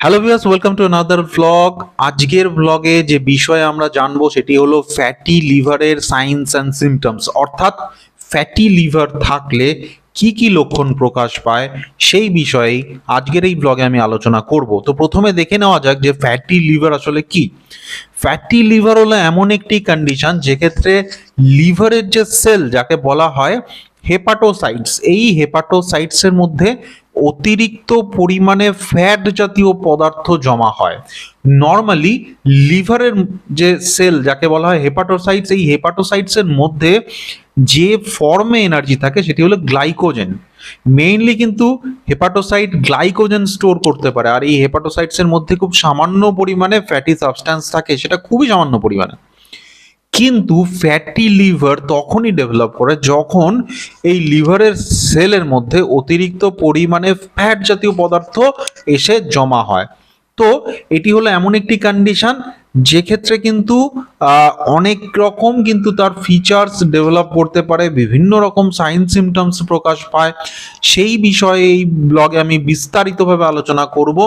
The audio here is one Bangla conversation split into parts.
Hello viewers welcome to another vlog আজকের ভ্লগে যে বিষয়ে আমরা জানব সেটি হলো ফ্যাটি লিভারের সাইন্স অ্যান্ড সিমটমস অর্থাৎ ফ্যাটি লিভার থাকলে কি কি লক্ষণ প্রকাশ পায় সেই বিষয়েই আজকের এই ব্লগে আমি আলোচনা করব। তো প্রথমে দেখে নেওয়া যাক যে ফ্যাটি লিভার আসলে কি। ফ্যাটি লিভার হলো এমন একটি কন্ডিশন যেক্ষেত্রে লিভারের যে সেল যাকে বলা হয় হেপাটোসাইটস এই হেপাটোসাইটসের মধ্যে অতিরিক্ত পরিমাণে ফ্যাট জাতীয় পদার্থ জমা হয়। নর্মালি লিভারের যে সেল যাকে বলা হয় হেপাটোসাইটস এই হেপাটোসাইটসের মধ্যে যে ফর্মে এনার্জি থাকে, সেটি হলো গ্লাইকোজেন মেইনলি কিন্তু হেপাটোসাইট গ্লাইকোজেন স্টোর করতে পারে। আর এই হেপাটোসাইটসের মধ্যে খুব সামান্য পরিমাণে ফ্যাটি সাবস্ট্যান্স থাকে, সেটা খুবই সামান্য পরিমাণে। কিন্তু ফ্যাটি লিভার তখনই ডেভেলপ করে যখন এই লিভারের সেলের মধ্যে অতিরিক্ত পরিমাণে ফ্যাট জাতীয় পদার্থ এসে জমা হয়। তো এটি হলো এমন একটি কন্ডিশন যে ক্ষেত্রে কিন্তু অনেক রকম কিন্তু তার ফিচার্স ডেভেলপ করতে পারে, বিভিন্ন রকম সাইন সিমটমস প্রকাশ পায়। সেই বিষয়ে এই ব্লগে আমি বিস্তারিতভাবে আলোচনা করব।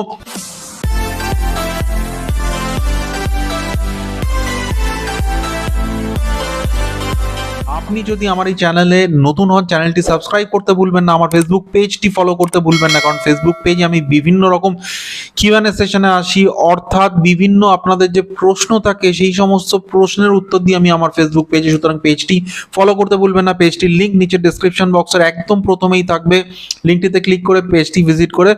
আপনি যদি আমার এই চ্যানেলে নতুন হন চ্যানেলটি সাবস্ক্রাইব করতে ভুলবেন না, আমার ফেসবুক পেজটি ফলো করতে ভুলবেন না, কারণ ফেসবুক পেজে আমি বিভিন্ন রকম কিউএনএ সেশনে আসি। অর্থাৎ বিভিন্ন আপনাদের যে প্রশ্ন থাকে, সেই সমস্ত প্রশ্নের উত্তর দিয়ে আমি আমার ফেসবুক পেজে সুতরাং পেজটি ফলো করতে ভুলবেন না পেজটির লিঙ্ক নিচে ডেসক্রিপশন বক্সের একদম প্রথমেই থাকবে। লিঙ্কটিতে ক্লিক করে পেজটি ভিজিট করে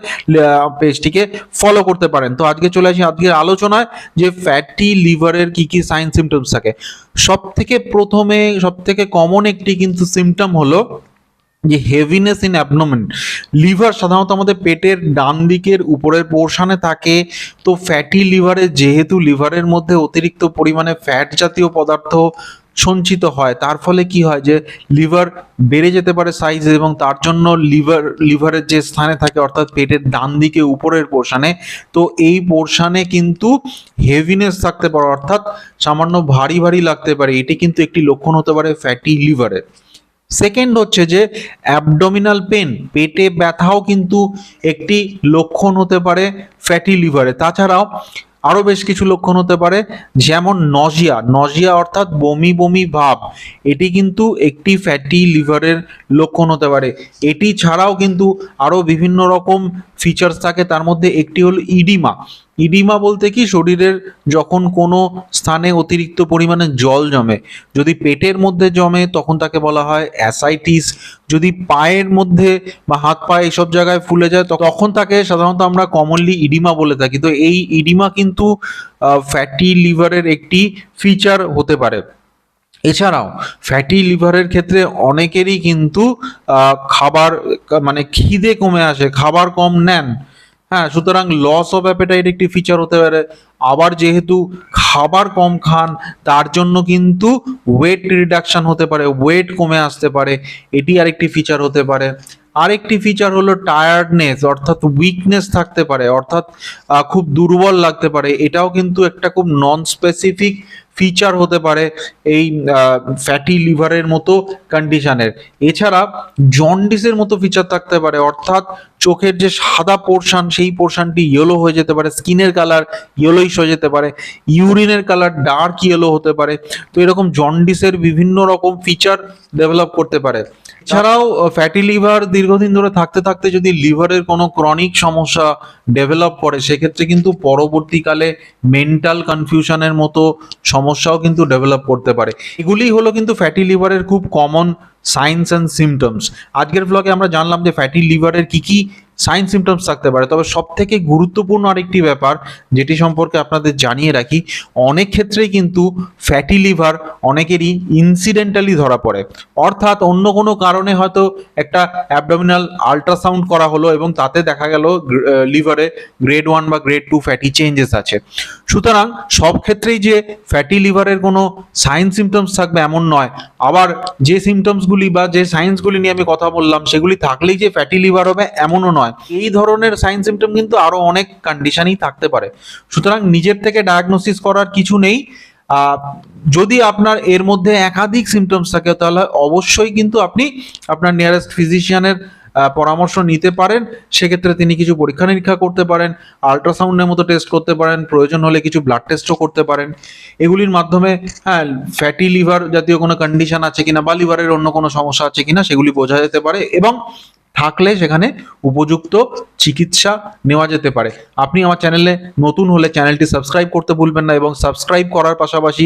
পেজটিকে ফলো করতে পারেন। তো আজকে চলে আসি আজকের আলোচনায়, যে ফ্যাটি লিভারের কি কি সাইন সিমটমস থাকে। সব থেকে প্রথমে সব থেকে কমন একটি কিন্তু সিমটম হলো যে হেভিনেস ইন অ্যাবনোমেন লিভার সাধারণত আমাদের পেটের ডান দিকের উপরের পোর্শানে থাকে, তো ফ্যাটি লিভারে যেহেতু লিভারের মধ্যে অতিরিক্ত পরিমাণে ফ্যাট জাতীয় পদার্থ সঞ্চিত হয়। তার ফলে কি হয় যে লিভার বেড়ে যেতে পারে সাইজ এবং তার জন্য লিভার, লিভারের যে স্থানে থাকে অর্থাৎ পেটের ডান দিকে উপরের পোর্শনে তো এই পোর্শনে কিন্তু হেভিনেস থাকতে পারে অর্থাৎ সামান্য ভারী ভারী লাগতে পারে। এটি কিন্তু একটি লক্ষণ হতে পারে ফ্যাটি লিভারের সেকেন্ড হচ্ছে যে অ্যাবডোমিনাল পেন পেটে ব্যথাও কিন্তু একটি লক্ষণ হতে পারে ফ্যাটি লিভারে তাছাড়াও আরও বেশ কিছু লক্ষণ হতে পারে, যেমন নজিয়া নজিয়া অর্থাৎ বমি বমি ভাব। এটি কিন্তু একটি ফ্যাটি লিভারের লক্ষণ হতে পারে। এটি ছাড়াও কিন্তু আরও বিভিন্ন রকম ফিচার্স থাকে, তার মধ্যে একটি হল ইডিমা। ইডিমা বলতে কি? শরীরের যখন কোনো স্থানে অতিরিক্ত পরিমাণে জল জমে, যদি পেটের মধ্যে জমে, তখন তাকে বলা হয় অ্যাসাইটিস যদি পায়ের মধ্যে বা হাত পা এইসব জায়গায় ফুলে যায়, তখন তাকে সাধারণত আমরা কমনলি ইডিমা বলে থাকি। তো এই ইডিমা কিন্তু ফ্যাটি লিভারের একটি ফিচার হতে পারে। এছাড়াও ফ্যাটি লিভারের ক্ষেত্রে অনেকেরই কিন্তু খাবার মানে খিদে কমে আসে, খাবার কম নেন। হ্যাঁ সুতরাং লস অফ অ্যাপেটাইট একটি ফিচার হতে পারে। আবার যেহেতু খাবার কম খান, তার জন্য কিন্তু ওয়েট রিডাকশন হতে পারে ওয়েট কমে আসতে পারে। এটি আরেকটি ফিচার হতে পারে। আরেকটি ফিচার হলো টায়ার্ডনেস অর্থাৎ উইকনেস থাকতে পারে, অর্থাৎ খুব দুর্বল লাগতে পারে। এটাও কিন্তু একটা খুব নন স্পেসিফিক ফিচার হতে পারে এই ফ্যাটি লিভারের মতো কন্ডিশনের এছাড়া জন্ডিসের মতো ফিচার থাকতে পারে, অর্থাৎ চোখের যে সাদা পোর্শন সেই পোর্শনটি ইয়েলো হয়ে যেতে পারে স্কিনের কালার ইয়েলোইশ হয়ে যেতে পারে ইউরিনের কালার ডার্ক ইয়েলো হতে পারে। তো এরকম জন্ডিসের বিভিন্ন রকম ফিচার ডেভেলপ করতে পারে। এছাড়াও ফ্যাটি লিভার দীর্ঘদিন ধরে থাকতে থাকতে যদি লিভারের কোনো ক্রনিক সমস্যা ডেভেলপ করে, সেক্ষেত্রে কিন্তু পরবর্তীকালে মেন্টাল কনফিউশনের মতো সমস্যাও কিন্তু ডেভেলপ করতে পারে। এগুলি হলো কিন্তু ফ্যাটি লিভারের খুব কমন সাইন্স অ্যান্ড সিমটমস আজকের ব্লগে আমরা জানলাম যে ফ্যাটি লিভারের কী কি সাইন সিমটমস থাকতে পারে। তবে সব থেকে গুরুত্বপূর্ণ আরেকটি ব্যাপার, যেটি সম্পর্কে আপনাদের জানিয়ে রাখি, অনেক ক্ষেত্রেই কিন্তু ফ্যাটি লিভার অনেকেরই ইনসিডেন্টালি ধরা পড়ে। অর্থাৎ অন্য কোনো কারণে হয়তো একটা অ্যাবডোমিনাল আল্ট্রাসাউন্ড করা হলো এবং তাতে দেখা গেল লিভারে গ্রেড ওয়ান বা গ্রেড টু ফ্যাটি চেঞ্জেস আছে। সুতরাং সব ক্ষেত্রেই যে ফ্যাটি লিভারের কোনো সাইন সিমটমস থাকবে এমন নয়। আবার যে সিমটমসগুলি বা যে সাইন্সগুলি নিয়ে আমি কথা বললাম, সেগুলি থাকলেই যে ফ্যাটি লিভার হবে, এমনও নয়। এই ধরনের সাইন সিমটম কিন্তু আরও অনেক কন্ডিশনই থাকতে পারে। সুতরাং নিজের থেকে ডায়াগনোসিস করার কিছু নেই। যদি আপনার এর মধ্যে একাধিক সিমটমস থাকে, তাহলে অবশ্যই কিন্তু আপনি আপনার নিয়ারেস্ট ফিজিশিয়ানের পরামর্শ নিতে পারেন। সেক্ষেত্রে তিনি কিছু পরীক্ষা নিরীক্ষা করতে পারেন আল্ট্রাসাউন্ডের মতো টেস্ট করতে পারেন, প্রয়োজন হলে কিছু ব্লাড টেস্টও করতে পারেন। এগুলির মাধ্যমে হ্যাঁ ফ্যাটি লিভার জাতীয় কোনো কন্ডিশন আছে কিনা বা লিভারের অন্য কোনো সমস্যা আছে কিনা, সেগুলি বোঝা যেতে পারে। এবং থাকলে সেখানে উপযুক্ত চিকিৎসা নেওয়া যেতে পারে। আপনি আমার চ্যানেলে নতুন হলে চ্যানেলটি সাবস্ক্রাইব করতে ভুলবেন না এবং সাবস্ক্রাইব করার পাশাপাশি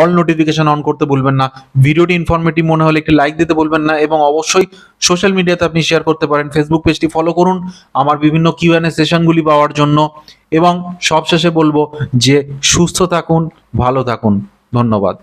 অল নোটিফিকেশন অন করতে ভুলবেন না। ভিডিওটি ইনফরমেটিভ মনে হলে একটি লাইক দিতে ভুলবেন না এবং অবশ্যই সোশ্যাল মিডিয়াতে আপনি শেয়ার করতে পারেন। ফেসবুক পেজটি ফলো করুন। আমার বিভিন্ন কিউএনএ সেশনগুলি পাওয়ার জন্য এবং সবশেষে বলব যে সুস্থ থাকুন, ভালো থাকুন। ধন্যবাদ।